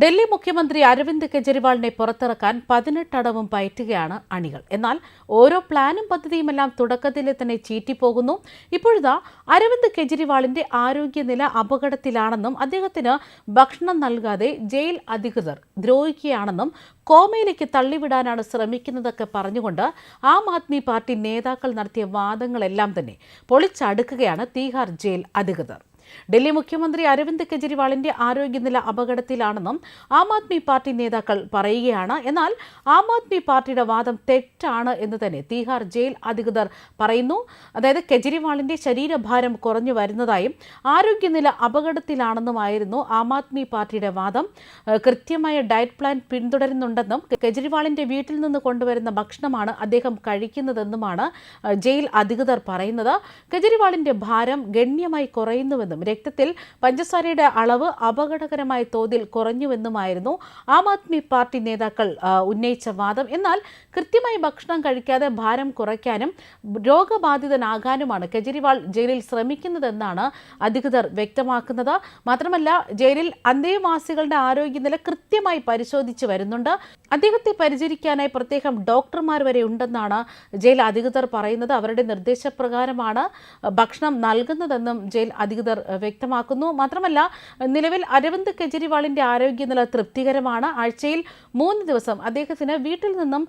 ഡൽഹി മുഖ്യമന്ത്രി അരവിന്ദ് കെജ്രിവാളിനെ പുറത്തിറക്കാൻ പതിനെട്ടടവും പയറ്റുകയാണ് അണികൾ. എന്നാൽ ഓരോ പ്ലാനും പദ്ധതിയുമെല്ലാം തുടക്കത്തിൽ തന്നെ ചീറ്റിപ്പോകുന്നു. ഇപ്പോഴിതാ അരവിന്ദ് കെജ്രിവാളിന്റെ ആരോഗ്യനില അപകടത്തിലാണെന്നും അദ്ദേഹത്തിന് ഭക്ഷണം നൽകാതെ ജയിൽ അധികൃതർ ദ്രോഹിക്കുകയാണെന്നും കോമയിലേക്ക് തള്ളിവിടാനാണ് ശ്രമിക്കുന്നതൊക്കെ പറഞ്ഞുകൊണ്ട് ആം ആദ്മി പാർട്ടി നേതാക്കൾ നടത്തിയ വാദങ്ങളെല്ലാം തന്നെ പൊളിച്ചടുക്കുകയാണ് തീഹാർ ജയിൽ അധികൃതർ. ഡൽഹി മുഖ്യമന്ത്രി അരവിന്ദ് കെജ്രിവാളിന്റെ ആരോഗ്യനില അപകടത്തിലാണെന്നും ആം ആദ്മി പാർട്ടി നേതാക്കൾ പറയുകയാണ്. എന്നാൽ ആം ആദ്മി പാർട്ടിയുടെ വാദം തെറ്റാണ് എന്ന് തന്നെ തീഹാർ ജയിൽ അധികൃതർ പറയുന്നു. അതായത് കെജ്രിവാളിന്റെ ശരീരഭാരം കുറഞ്ഞു വരുന്നതായും ആരോഗ്യനില അപകടത്തിലാണെന്നുമായിരുന്നു ആം ആദ്മി പാർട്ടിയുടെ വാദം. കൃത്യമായ ഡയറ്റ് പ്ലാൻ പിന്തുടരുന്നുണ്ടെന്നും കെജ്രിവാളിന്റെ വീട്ടിൽ നിന്ന് കൊണ്ടുവരുന്ന ഭക്ഷണമാണ് അദ്ദേഹം കഴിക്കുന്നതെന്നുമാണ് ജയിൽ അധികൃതർ പറയുന്നത്. കെജ്രിവാളിന്റെ ഭാരം ഗണ്യമായി കുറയുന്നുവെന്നും രക്തത്തിൽ പഞ്ചസാരയുടെ അളവ് അപകടകരമായ തോതിൽ കുറഞ്ഞുവെന്നുമായിരുന്നു ആം ആദ്മി പാർട്ടി നേതാക്കൾ ഉന്നയിച്ച വാദം. എന്നാൽ കൃത്യമായി ഭക്ഷണം കഴിക്കാതെ ഭാരം കുറയ്ക്കാനും രോഗബാധിതനാകാനുമാണ് കെജ്രിവാൾ ജയിലിൽ ശ്രമിക്കുന്നതെന്നാണ് അധികൃതർ വ്യക്തമാക്കുന്നത്. മാത്രമല്ല ജയിലിൽ അന്തേവാസികളുടെ ആരോഗ്യനില കൃത്യമായി പരിശോധിച്ചു വരുന്നുണ്ട്. അദ്ദേഹത്തെ പരിചരിക്കാനായി പ്രത്യേകം ഡോക്ടർമാർ വരെ ഉണ്ടെന്നാണ് ജയിൽ അധികൃതർ പറയുന്നത്. അവരുടെ നിർദ്ദേശപ്രകാരമാണ് ഭക്ഷണം നൽകുന്നതെന്നും ജയിൽ അധികൃതർ വ്യക്തമാക്കുന്നു. മാത്രമല്ല നിലവിൽ അരവിന്ദ് കെജ്രിവാളിന്റെ ആരോഗ്യനില തൃപ്തികരമാണ്. ആഴ്ചയിൽ മൂന്ന് ദിവസം അദ്ദേഹത്തിന് വീട്ടിൽ നിന്നും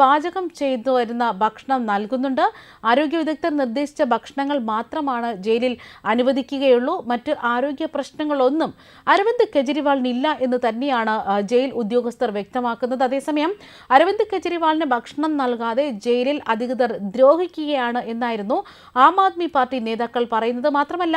പാചകം ചെയ്തു വരുന്ന ഭക്ഷണം നൽകുന്നുണ്ട്. ആരോഗ്യ വിദഗ്ധർ നിർദ്ദേശിച്ച ഭക്ഷണങ്ങൾ മാത്രമാണ് ജയിലിൽ അനുവദിക്കുകയുള്ളൂ. മറ്റ് ആരോഗ്യ പ്രശ്നങ്ങളൊന്നും അരവിന്ദ് കെജ്രിവാളിനില്ല എന്ന് തന്നെയാണ് ജയിൽ ഉദ്യോഗസ്ഥർ വ്യക്തമാക്കുന്നത്. അതേസമയം അരവിന്ദ് കെജ്രിവാളിന് ഭക്ഷണം നൽകാതെ ജയിലിൽ അധികൃതർ ദ്രോഹിക്കുകയാണ് എന്നായിരുന്നു ആം ആദ്മി പാർട്ടി നേതാക്കൾ പറയുന്നത്. മാത്രമല്ല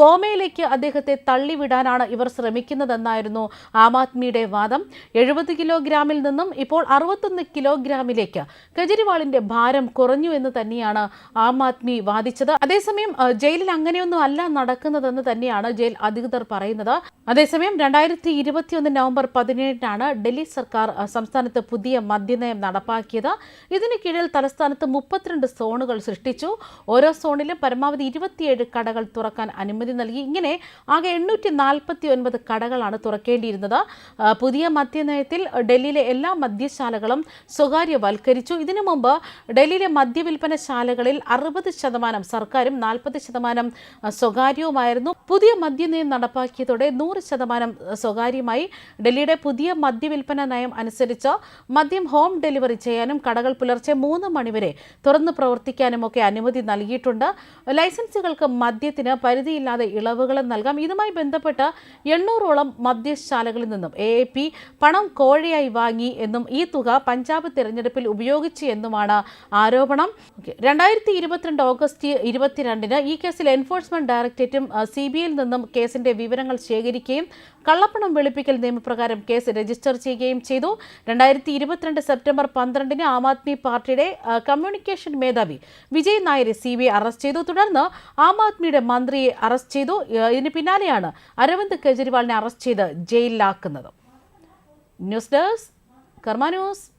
കോമയിലേക്ക് അദ്ദേഹത്തെ തള്ളിവിടാനാണ് ഇവർ ശ്രമിക്കുന്നതെന്നായിരുന്നു ആം ആദ്മിയുടെ വാദം. എഴുപത് കിലോഗ്രാമിൽ നിന്നും ഇപ്പോൾ അറുപത്തൊന്ന് കിലോഗ്രാമിലേക്ക് കെജ്രിവാളിന്റെ ഭാരം കുറഞ്ഞു എന്ന് തന്നെയാണ് ആം ആദ്മി വാദിച്ചത്. അതേസമയം ജയിലിൽ അങ്ങനെയൊന്നും അല്ല നടക്കുന്നതെന്ന് തന്നെയാണ് ജയിൽ അധികൃതർ പറയുന്നത്. അതേസമയം രണ്ടായിരത്തി ഇരുപത്തിയൊന്ന് നവംബർ പതിനേഴിനാണ് ഡൽഹി സർക്കാർ സംസ്ഥാനത്ത് പുതിയ മദ്യനയം നടപ്പാക്കിയത്. ഇതിന് കീഴിൽ തലസ്ഥാനത്ത് മുപ്പത്തിരണ്ട് സോണുകൾ സൃഷ്ടിച്ചു. ഓരോ സോണിലും പരമാവധി ഇരുപത്തിയേഴ് കടകൾ തുറക്കാൻ അനുമതി നൽകി. ഇങ്ങനെ ആകെ എണ്ണൂറ്റി നാൽപ്പത്തി ഒൻപത് കടകളാണ് തുറക്കേണ്ടിയിരുന്നത്. പുതിയ മദ്യനയത്തിൽ ഡൽഹിയിലെ എല്ലാ മദ്യശാലകളും സ്വകാര്യവൽക്കരിച്ചു. ഇതിനു മുമ്പ് ഡൽഹിയിലെ മദ്യവിൽപ്പനശാലകളിൽ അറുപത് ശതമാനം സർക്കാരും നാൽപ്പത് ശതമാനം സ്വകാര്യവുമായിരുന്നു. പുതിയ മദ്യനയം നടപ്പാക്കിയതോടെ നൂറ് ശതമാനം സ്വകാര്യമായി ഡൽഹിയുടെ പുതിയ മദ്യവിൽപ്പന നയം അനുസരിച്ച് മദ്യം ഹോം ഡെലിവറി ചെയ്യാനും കടകൾ പുലർച്ചെ മൂന്ന് മണിവരെ തുറന്നു പ്രവർത്തിക്കാനും ഒക്കെ അനുമതി നൽകിയിട്ടുണ്ട്. ലൈസൻസുകൾക്ക് മദ്യത്തിന് പരിധിയില്ലാതെ ഇളവുകളും നൽകാം. ഇതുമായി ബന്ധപ്പെട്ട് എണ്ണൂറോളം മദ്യശാലകളിൽ നിന്നും എ എ പി പണം കോഴയായി വാങ്ങി എന്നും ഈ തുക പഞ്ചാബ് തിരഞ്ഞെടുപ്പിൽ ഉപയോഗിച്ചു എന്നുമാണ് ആരോപണം. രണ്ടായിരത്തി ഇരുപത്തിരണ്ട് ഓഗസ്റ്റ് ഇരുപത്തിരണ്ടിന് ഈ കേസിൽ എൻഫോഴ്സ്മെന്റ് ഡയറക്ടറേറ്റും സി ബി ഐയിൽ നിന്നും കേസിന്റെ വിവരങ്ങൾ ശേഖരിക്കുകയും കള്ളപ്പണം വെളുപ്പിക്കൽ നിയമപ്രകാരം കേസ് രജിസ്റ്റർ ചെയ്യുകയും ചെയ്തു. രണ്ടായിരത്തി ഇരുപത്തിരണ്ട് സെപ്റ്റംബർ പന്ത്രണ്ടിന് ആം ആദ്മി പാർട്ടിയുടെ കമ്മ്യൂണിക്കേഷൻ മേധാവി വിജയ് നായരെ സി ബി ഐ അറസ്റ്റ് ചെയ്തു. തുടർന്ന് ആം ആദ്മിയുടെ മന്ത്രിയെ അറസ്റ്റ് ചെയ്തു. ആ, ഇതിന് പിന്നാലെയാണ് അരവിന്ദ് കെജ്രിവാളിനെ അറസ്റ്റ് ചെയ്ത് ജയിലിലാക്കുന്നത്. News desk Karma news.